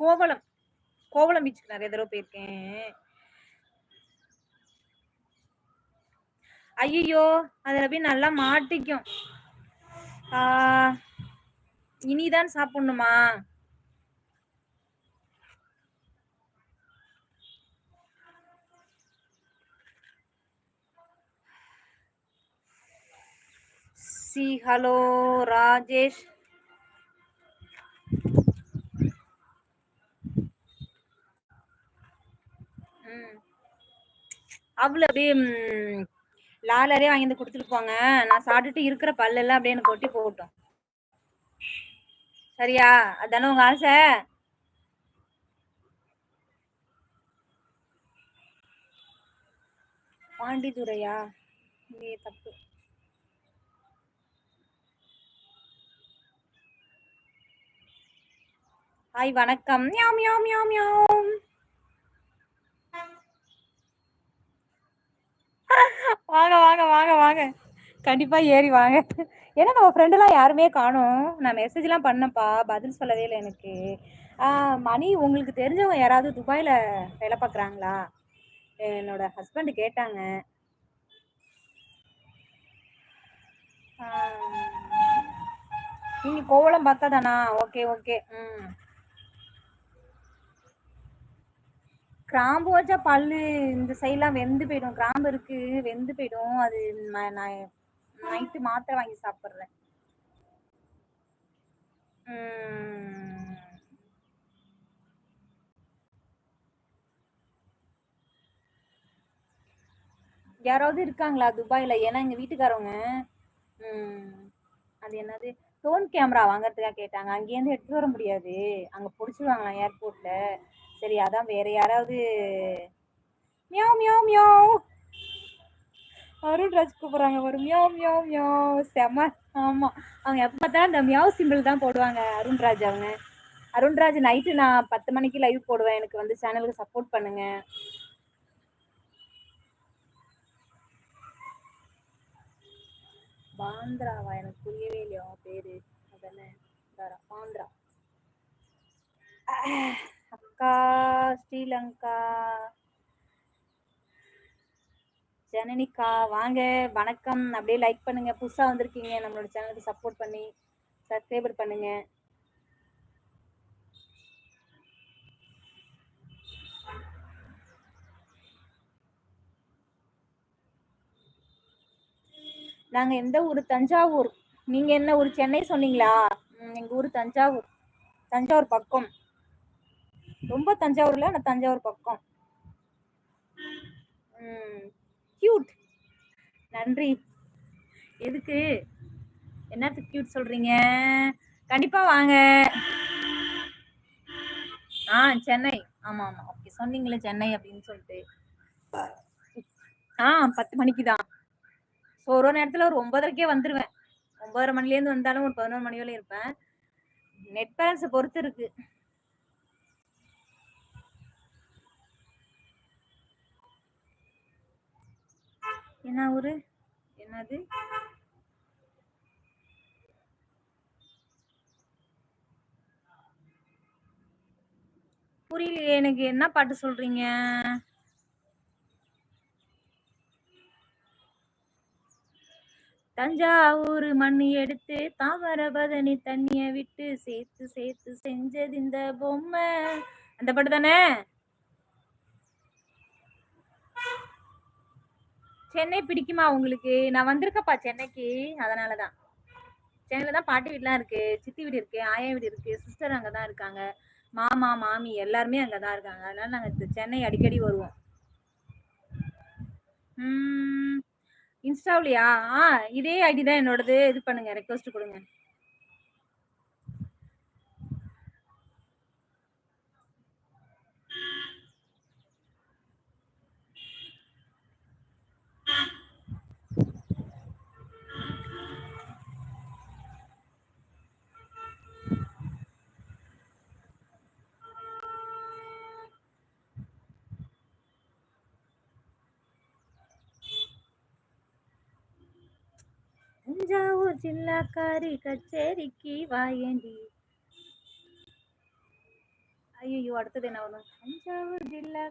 கோவளம் கோவளம் பீச்சுக்கு நிறைய தடவை போயிருக்கேன். ஐயோ அதுல போய் நல்லா மாட்டிக்கும். ஆஹ் இனிதான் சாப்பிடணுமா? சி ஹலோ ராஜேஷ். அவ்வளோ அப்படியே லாலரே வாங்கி வந்து கொடுத்துட்டு போங்க. நான் சாப்பிட்டுட்டு இருக்கிற பல்லெல்லாம் அப்படியே எனக்கு கொட்டி போகட்டும் சரியா? அதானே உங்க ஆசை? பாண்டிதுரையா? நீ தப்பு. ஹாய் வணக்கம். யாம் யாம் யாம் யாம் வாங்க வாங்க. கண்டிப்பாக கண்டிப்பா ஏறி வாங்க. ஏன்னா நம்ம ஃப்ரெண்டுலாம் யாருமே காணும். நான் மெசேஜ்லாம் பண்ணப்பா பதில் சொல்லவே இல்லை எனக்கு. மணி உங்களுக்கு தெரிஞ்சவங்க யாராவது துபாயில் வேலை பார்க்குறாங்களா? என்னோட ஹஸ்பண்ட் கேட்டாங்க. நீங்கள் கோவலம் பார்த்தா தானா ஓகே ஓகே. ம். கிராம்பு வச்சா பல்லு இந்த சைட்லாம் வெந்து போயிடும். கிராம்பு இருக்கு வெந்து போயிடும். அது நான் நைட்டு மாத்திரை வாங்கி சாப்பிட்றேன். யாராவது இருக்காங்களா துபாயில? ஏன்னா எங்க வீட்டுக்காரவங்க அது என்னது? டோன் கேமரா வாங்குறதுக்காக கேட்டாங்க. அங்கேருந்து எடுத்துட்டு வர முடியாது. அங்க பிடிச்சிருவாங்களாம் ஏர்போர்ட்ல சரி அதான் வேற யாராவது. Meow meow meow. அருண்ராஜ் கூப்பிடுறாங்க ஒரு மியாவ் மியாவ் மியாவ். செம. ஆமா. அவங்க எப்போ பார்த்தாலும் இந்த மியாவ் சிம்பிள் தான் போடுவாங்க அருண்ராஜ் அவங்க. அருண்ராஜ் நைட்டு நான் பத்து மணிக்கு லைவ் போடுவேன். எனக்கு வந்து சேனலுக்கு சப்போர்ட் பண்ணுங்க. பாந்திராவா? எனக்கு புரியவே இல்லையா? பேரு. அதானே? பாந்திரா. அக்கா. ஸ்ரீலங்கா. ஜனனிக்கா வாங்க வணக்கம். அப்படியே லைக் பண்ணுங்க. புதுசா வந்திருக்கீங்க. நம்மளோட சேனலுக்கு சப்போர்ட் பண்ணி சப்ஸ்கிரைபர் பண்ணுங்க. நாங்க எந்த ஊர்? தஞ்சாவூர். நீங்க என்ன ஊர்? சென்னை சொன்னீங்களா? எங்க ஊர் தஞ்சாவூர். தஞ்சாவூர் பக்கம். ரொம்ப தஞ்சாவூர்ல நான் தஞ்சாவூர் பக்கம். கியூட் நன்றி. எதுக்கு? என்னத்துக்கு கியூட் சொல்றீங்க? கண்டிப்பா வாங்க. ஆ சென்னை. ஆமா ஆமா. ஓகே சொன்னீங்களே சென்னை அப்படின்னு சொல்லிட்டு. ஆ பத்து மணிக்கு தான். ஸோ ஒரு ஒரு நேரத்தில் ஒரு ஒன்பதரைக்கே வந்துடுவேன் ஒன்பதரை மணிலேருந்து வந்தாலும் ஒரு பதினோரு மணி வரையும் இருப்பேன். நெட் பேலன்ஸை பொறுத்து இருக்குது என்ன ஊர்? என்னது? புரியலையே எனக்கு என்ன பாட்டு சொல்றீங்க? தஞ்சாவூர் மண் எடுத்து தாமரபரணி தண்ணிய விட்டு சேர்த்து சேர்த்து செஞ்சது இந்த பொம்மை. அந்த பாட்டு தானே? சென்னை பிடிக்குமா உங்களுக்கு? நான் வந்திருக்கப்பா சென்னைக்கு. அதனால தான் சென்னையில தான் பாட்டி வீடுலாம் இருக்கு. சித்தி வீடு இருக்கு ஆயா வீடு இருக்கு சிஸ்டர் அங்கே தான் இருக்காங்க. மாமா மாமி எல்லாருமே அங்கே தான் இருக்காங்க. அதனால நாங்கள் சென்னை அடிக்கடி வருவோம். இன்ஸ்டாவிலையா? ஆ இதே ஐடி தான் என்னோடது. இது பண்ணுங்க ரெக்வஸ்ட் கொடுங்க. தஞ்சாவூர் ஜில்லாக்காரி கச்சேரிக்கு வாயேண்டி ஐயோ அடுத்தது என்ன வரும் தஞ்சாவூர் ஜில்லா